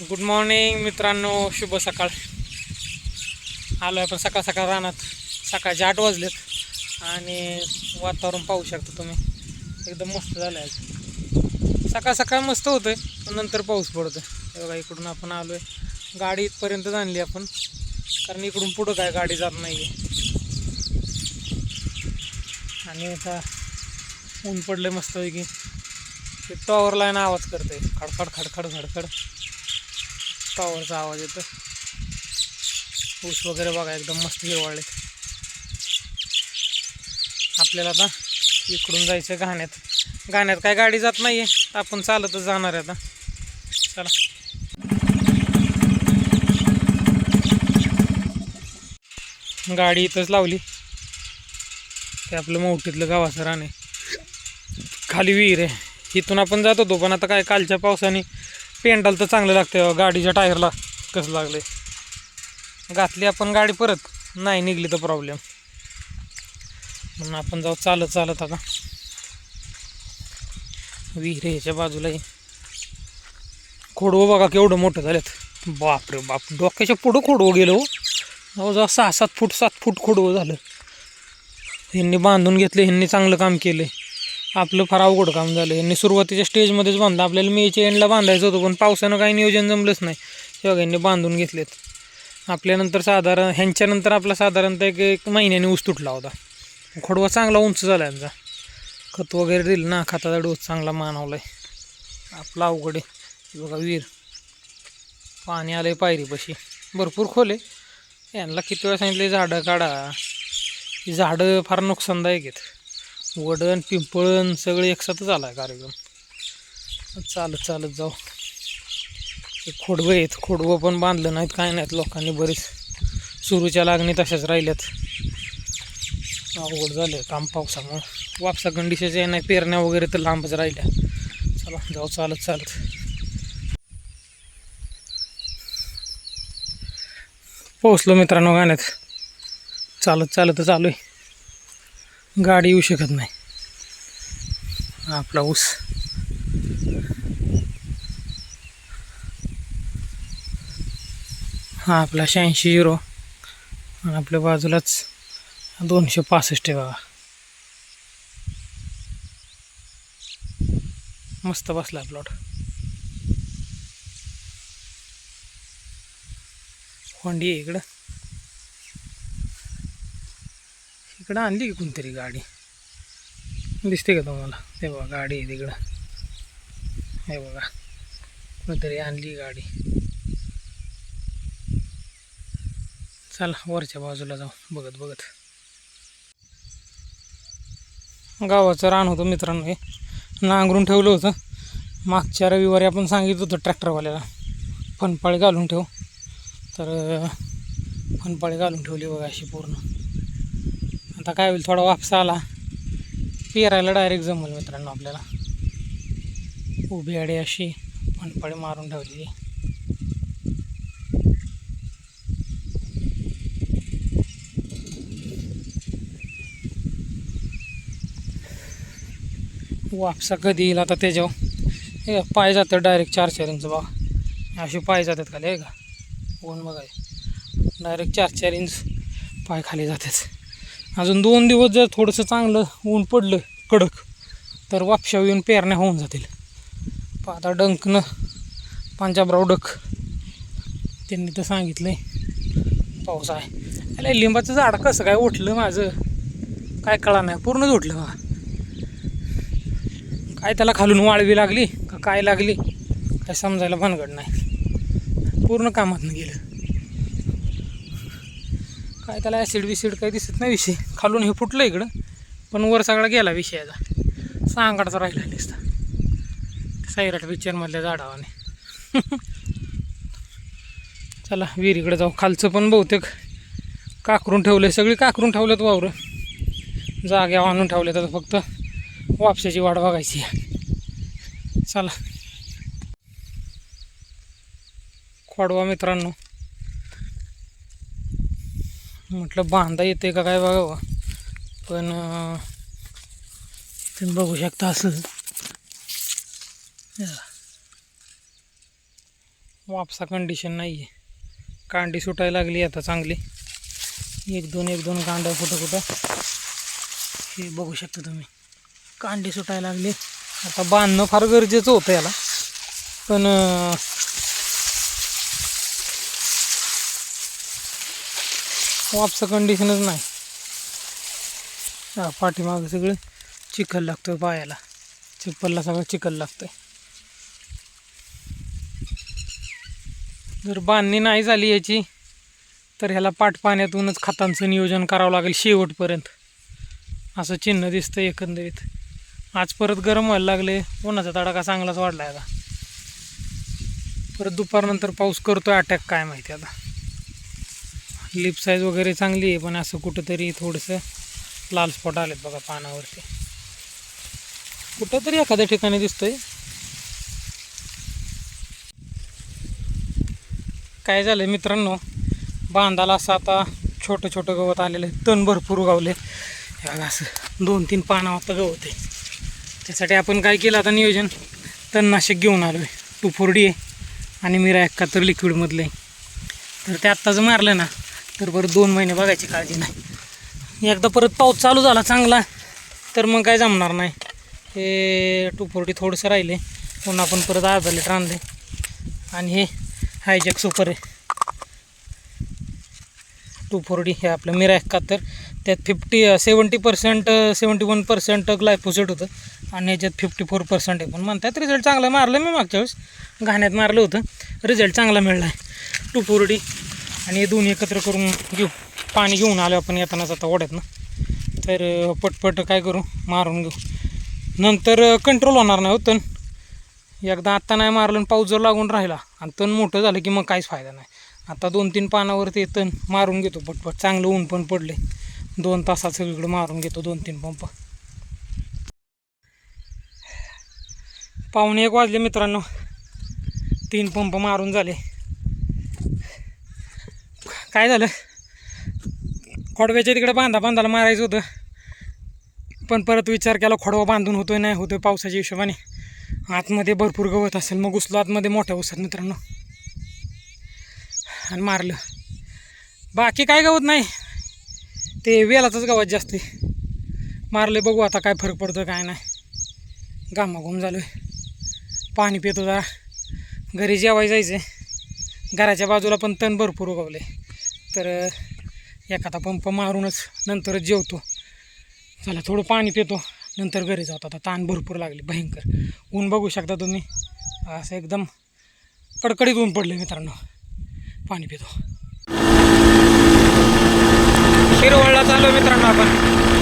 Good morning मित्रांनो. शुभ सकाळ. आलो आहे आपण सकाळ सकाळ रानात. सकाळचे आठ वाजलेत. आणि वातावरण पाहू शकता तुम्ही. एकदम मस्त झालं आहे सकाळ सकाळ मस्त होतं पण नंतर पाऊस पडतो आहे बघा इकडून आपण आलो आहे गाडी इथपर्यंत आणली आपण. कारण इकडून पुढं काय गाडी जात नाही आहे आणि आता ऊन पडलं मस्तपैकी. ते टॉवर लाईन आवाज करते खडखड खडखड खडखड. टॉवरचा आवाज येतो ऊस वगैरे बघा एकदम मस्त हिरवाळले आपल्याला आता इकडून जायचं घाण्यात. गाण्यात काय गाडी जात नाही आहे आपण चालतच जाणार आहे आता. चला. गाडी इथंच लावली. ते आपलं मोठीतलं गावाचं रान खाली विहीर आहे. इथून आपण जात होतो पण आता काय कालच्या पावसाने पेंडाल तर चांगलं लागतं गाडीच्या टायरला कसं लागले घातली आपण गाडी परत नाही निघली तर प्रॉब्लेम म्हणून आपण जाऊ चालत चालत आता. विहीर ह्याच्या बाजूला खोडवं बघा केवढं मोठं झालेत बापरे बाप डोक्याच्या पुढं खोडवं गेलो हो. जवळजवळ सहा सात फूट सात फूट खोडवं झालं. ह्यांनी बांधून घेतलं ह्यांनी चांगलं काम केलं आपलं फार अवघड काम झालं. यांनी सुरुवातीच्या स्टेजमध्येच बांधलं. आपल्याला मेच्या एंडला बांधायचं होतं पण पावसानं काही नियोजन जमलंच नाही. तेव्हा यांनी बांधून घेतलेत. आपल्यानंतर साधारण ह्यांच्यानंतर आपला साधारणतः एक एक महिन्याने ऊस तुटला होता. खोडवा चांगला उंच झाला यांचा. खत वगैरे दिलं ना खताचा डोस चांगला मानवला आहे आपला अवघड आहे. बघा विहीर. पाणी आलं आहे पायरीपाशी. भरपूर खोल आहे. यांना किती वेळा सांगितले झाडं काढा. ही झाडं फार नुकसानदायक आहेत. वडण पिंपळण सगळे एकसाथच आला आहे कार्यक्रम. चालत चालत जाऊ. ते खोडवं आहेत खोडवं पण बांधलं नाहीत काय नाहीत लोकांनी बरेच. सुरूच्या लागणी तशाच राहिल्यात. अवघड झालं काम पावसामुळं. वापसा कंडिशनच्या नाही पेरण्या वगैरे तर लांबच राहिल्या. चला जाऊ चालत चालत. पोहोचलो मित्रांनो गाण्यात. चालत चालत चालू आहे गाडी येऊ शकत नाही. आपला ऊस. हा आपला शहाऐंशी झिरो. आणि आपल्या बाजूलाच दोनशे पासष्ट आहे बघा. मस्त बसला प्लॉट होंडी आहे इकडं. इकडं आणली की कोणतरी गाडी. दिसते का तुम्हाला? ते बघा गाडी आहे तिकडं. हे बघा कोणतरी आणली गाडी. चला वरच्या बाजूला जाऊ. बघत बघत. गावाचं रान होतं मित्रांनो हे. नांगरून ठेवलं होतं. मागच्या रविवारी आपण सांगितलं होतं ट्रॅक्टरवाल्याला. फनपाळी घालून ठेव. तर फनपाळी घालून ठेवली बघा अशी पूर्ण. आता काय होईल थोडा वापस आला. पेरायला डायरेक्ट जमल मित्रांनो आपल्याला. उभी आडी अशी फणफळे मारून ठेवलेली. वापसा कधी येईल आता त्याच्यावर? हे पाय जातात डायरेक्ट चार चार इंच बघा. असे पाय जातात खाली आहे का? ऊन बघा डायरेक्ट चार चार इंच पाय खाली जातात. अजून दोन दिवस जर थोडंसं चांगलं ऊन पडलं कडक तर वापशा येऊन पेरण्या होऊन जातील. पण आता डंकनं पंजाबराव डक त्यांनी तर सांगितलं आहे पाऊस आहे. अरे लिंबाचं झाड कसं काय उठलं माझं? काय कळा नाही पूर्णच उठलं बघा काय त्याला खालून वाळवी लागली का काय लागली काय समजायला भानगड नाही. पूर्ण कामातनं गेलं. काय त्याला ॲसिड विसिड काही दिसत नाही विषय. खालून हे फुटलं इकडं. पण वर सगळा गेला विषयाचा सांगाडचा राहिला दिसता सैराट पिक्चरमधल्या झाडावाने. चला विहिरीकडे जाऊ. खालचं पण बहुतेक काकरून ठेवलं सगळी काकरून ठेवलेत वावरं. जाग्या आणून ठेवल्यात आता फक्त. वापशाची वाट बघायची. चला. खोडवा मित्रांनो. म्हटलं बांधा येते का काय बघावं. पण तुम्ही बघू शकता असं. वापसा कंडिशन नाही आहे कांडी सुटायला लागली आता चांगली. एक दोन एक दोन कांड्या कुठं कुठं. हे बघू शकता तुम्ही. कांडी सुटायला लागली. आता बांधणं फार गरजेचं होतं याला. पण वापसा कंडिशनच नाही. हा, पाठीमागं सगळं चिखल लागतोय पायाला. चिप्पलला सगळं चिखल लागतंय. जर बांधणी नाही झाली याची तर ह्याला पाठ पाण्यातूनच खतांचं नियोजन करावं लागेल शेवटपर्यंत. असं चिन्ह दिसतं एकंदरीत. आज परत गरम व्हायला लागले. उन्हाचा तडाखा चांगलाच वाढला आता. परत दुपारनंतर पाऊस करतोय अटॅक काय माहिती आता. लिप साईज वगैरे चांगली आहे पण असं कुठंतरी थोडंसं लाल स्पॉट आलेत बघा पानावरती. कुठंतरी एखाद्या ठिकाणी दिसतोय. काय झालं मित्रांनो बांधाला असं आता छोटं छोटं गवत आलेलं आहे तण भरपूर गावले असं दोन तीन पानं आता गवत आहे. त्यासाठी आपण काय केलं आता नियोजन? तणनाशक घेऊन आलो आहे टू फोर डी आहे आणि मिरा तर लिक्विडमधलं आहे. तर ते आत्ताच मारलं ना तर बरं दोन महिने बघायची काळजी नाही. एकदा परत पाऊस चालू झाला चांगला तर मग काय जमणार नाही. हे टू फोर्टी थोडंसं राहिले पुन्हा आपण परत अर्धा लिटर आणले. आणि हे हायजॅक सुपर आहे. टू फोर्टी हे आपलं मिरा एकाहत्तर त्यात fifty seventy percent seventy one percent glyphosate होतं. आणि याच्यात फिफ्टी फोर पर्सेंट आहे. पण म्हणतात रिझल्ट चांगला मारलं मी मागच्या वेळेस. घाण्यात मारलं होतं. रिझल्ट चांगला मिळला आहे. टू फोर्टी आणि हे दोन्ही एकत्र करून घेऊ. पाणी घेऊन आलो आपण येतानाच आता ओढ्यातनं तर पटपट काय करू? मारून घेऊ. नंतर कंट्रोल होणार नाही हो तण. एकदा आत्ता नाही मारलं आणि पाऊस जर लागून राहिला आणि तण मोठं झालं की मग काहीच फायदा नाही. आता दोन तीन पानावरती तण मारून घेतो पटपट. चांगलं ऊन पण पडले दोन तासात सगळीकडे मारून घेतो दोन तीन पंप. पाहुणे एक वाजले मित्रांनो. तीन पंप मारून झाले. काय झालं? खोडव्याच्या तिकडे बांधा बांधायला मारायचं होतं. पण परत विचार केला खोडवा बांधून होतोय नाही होतोय पावसाच्या हिशोबाने. आतमध्ये भरपूर गवत असेल मग घुसलो आतमध्ये मोठ्या उसात मित्रांनो. आणि मारलं. बाकी काय गवत नाही. ते वेलाचंच गवत जास्त आहे. मारले बघू आता काय फरक पडतो काय नाही. घामाघूम झालो आहे पाणी पितो जरा. घरी जेवाय जायचं आहे घराच्या बाजूला पण तण भरपूर उगवले तर एखादा पंप मारूनच नंतरच जेवतो. चला थोडं पाणी पितो. नंतर घरी जातो. आता ताण भरपूर लागले भयंकर. ऊन बघू शकता तुम्ही. असं एकदम कडकडीत ऊन पडले मित्रांनो. पाणी पितो. शिरवळला चालू मित्रांनो आपण.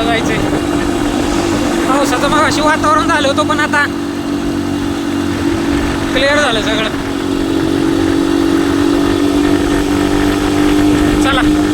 पुढं जायचंय पावसाचं मग अशी वातावरण झालं होतं पण आता क्लिअर झालं सगळं. चला.